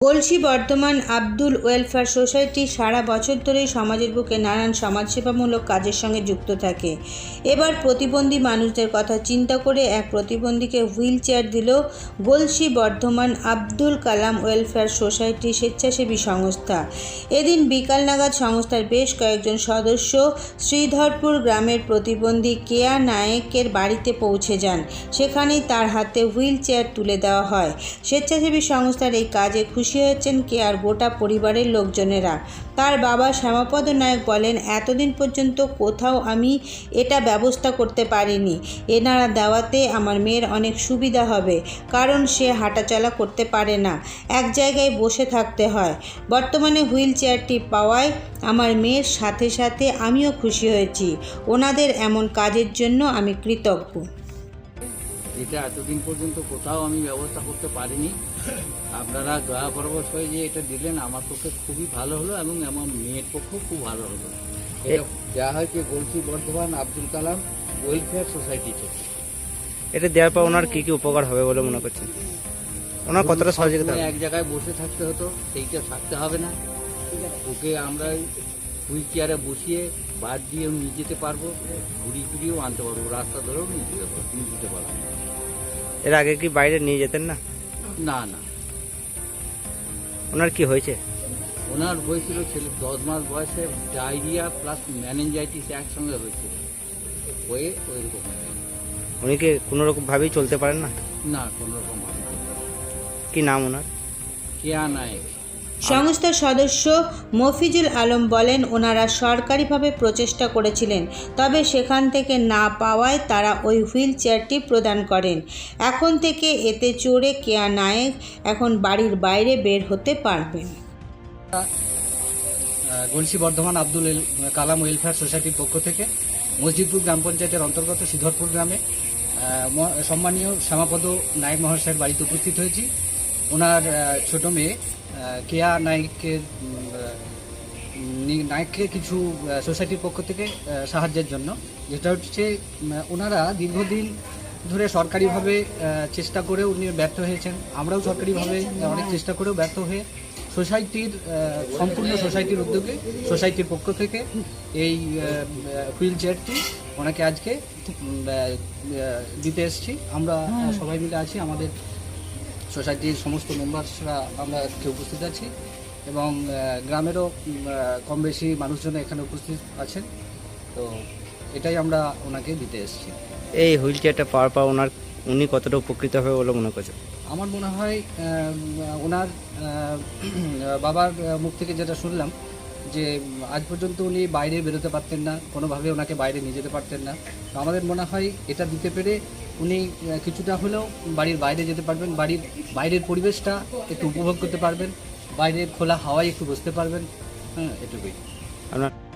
Galsi Bardhaman Abdul welfare society সারা বছর ধরেই সমাজের বুকে নানান সমাজসেবামূলক কাজের সঙ্গে যুক্ত থাকে। এবার প্রতিবন্ধী মানুষদের কথা চিন্তা করে এক প্রতিবন্ধীকে হুইল চেয়ার দিল গলসি বর্ধমান আব্দুল কালাম ওয়েলফেয়ার সোসাইটি স্বেচ্ছাসেবী সংস্থা। এদিন বিকাল নাগাদ সংস্থার বেশ কয়েকজন সদস্য শ্রীধরপুর গ্রামের প্রতিবন্ধী কেয়া নায়েকের বাড়িতে পৌঁছে যান। সেখানেই তার হাতে হুইল চেয়ার তুলে দেওয়া হয়। স্বেচ্ছাসেবী সংস্থার এই কাজে খুশি হয়েছেন কে আর গোটা পরিবারের লোকজনেরা? তার বাবা শ্যামাপদ নায়ক বলেন, এতদিন পর্যন্ত কোথাও আমি এটা ব্যবস্থা করতে পারিনি। এনারা দেওয়াতে আমার মেয়ের অনেক সুবিধা হবে, কারণ সে হাঁটাচলা করতে পারে না। এক জায়গায় বসে থাকতে হয়। বর্তমানে হুইল চেয়ারটি পাওয়ায় আমার মেয়ের সাথে সাথে আমিও খুশি হয়েছি। ওনাদের এমন কাজের জন্য আমি কৃতজ্ঞ। এটা এতদিন পর্যন্ত কোথাও আমি ব্যবস্থা করতে পারিনি। আপনারা দয়া পরবশ হয়ে যে এটা দিলেন আমার পক্ষে খুবই ভালো হলো এবং আমার মেয়ের পক্ষেও খুব ভালো হলো। এটা দেওয়া হয়েছে গলসি বর্ধমান আব্দুল কালাম ওয়েলফেয়ার সোসাইটি থেকে এটা দেওয়ার পর ওনার কি কি উপকার হবে বলে মনে করছেন? ওনার কতটা সহযোগিতা এক জায়গায় বসে থাকতে হতো সেইটা থাকতে হবে না। ওকে আমরা হুইল চেয়ারে বসিয়ে বাদ দিয়েও নিয়ে যেতে পারব ঘুরি ঘুরিয়েও আনতে পারব। রাস্তা ধরেও নিয়ে যেতে পারব নিয়ে যেতে পারব এর আগে কি বাইরে নিয়ে যেতেন না? না না। ওনার কি হয়েছে? ওনার হয়েছিল ছেলে দশ মাস বয়সে ডায়রিয়া প্লাস ম্যানেঞ্জাইটিস একসঙ্গে হয়েছিল হয়ে ওই রকম। উনি কি কোনো রকম ভাবেই চলতে পারেন না? না কোনো রকম ভাবে কি নাম ওনার? কেয়া নায়ক। সংস্থার সদস্য মফিজুল আলম বলেন, ওনারা সরকারিভাবে প্রচেষ্টা করেছিলেন, তবে সেখান থেকে না পাওয়ায় তারা ওই হুইল চেয়ারটি প্রদান করেন। এখন থেকে এতে চড়ে কেয়া নায়েক এখন বাড়ির বাইরে বের হতে পারবেন। গলসি বর্ধমান আব্দুল কালাম ওয়েলফেয়ার সোসাইটির পক্ষ থেকে মসজিদপুর গ্রাম পঞ্চায়েতের অন্তর্গত সিদ্ধরপুর গ্রামে সম্মানীয় শ্যামাপদ নায়ক মহাশয়ের বাড়িতে উপস্থিত হয়েছি। ওনার ছোট মেয়ে কেয়া নায়কের উম, নায়ককে কিছু সোসাইটির পক্ষ থেকে সাহায্যের জন্য। যেটা হচ্ছে ওনারা দীর্ঘদিন ধরে সরকারিভাবে চেষ্টা করে উনি ব্যর্থ হয়েছেন। আমরাও সরকারিভাবে অনেক চেষ্টা করেও ব্যর্থ হয়ে সোসাইটির সম্পূর্ণ সোসাইটির উদ্যোগে সোসাইটির পক্ষ থেকে এই হুইল চেয়ারটি ওনাকে আজকে দিতে এসেছি। আমরা সবাই মিলে আছি। আমাদের সোসাইটির সমস্ত মেম্বার্সরা আমরা আজকে উপস্থিত আছি এবং গ্রামেরও কম বেশি মানুষজন এখানে উপস্থিত আছেন। তো এটাই আমরা ওনাকে দিতে এসেছি। এই হুইল চেয়ারটা পাওয়ার পর ওনার উনি কতটা উপকৃত হবে বলে মনে করছেন? আমার মনে হয় ওনার বাবার মুখ থেকে যেটা শুনলাম যে, আজ পর্যন্ত উনি বাইরে বেরোতে পারতেন না, কোনোভাবে ওনাকে বাইরে নিয়ে যেতে পারতেন না। তো আমাদের মনে হয় এটা দিতে পেরে উনি কিছুটা হলেও বাড়ির বাইরে যেতে পারবেন, বাড়ির বাইরের পরিবেশটা একটু উপভোগ করতে পারবেন, বাইরের খোলা হাওয়ায় একটু বসতে পারবেন। হ্যাঁ এটুকুই। আপনার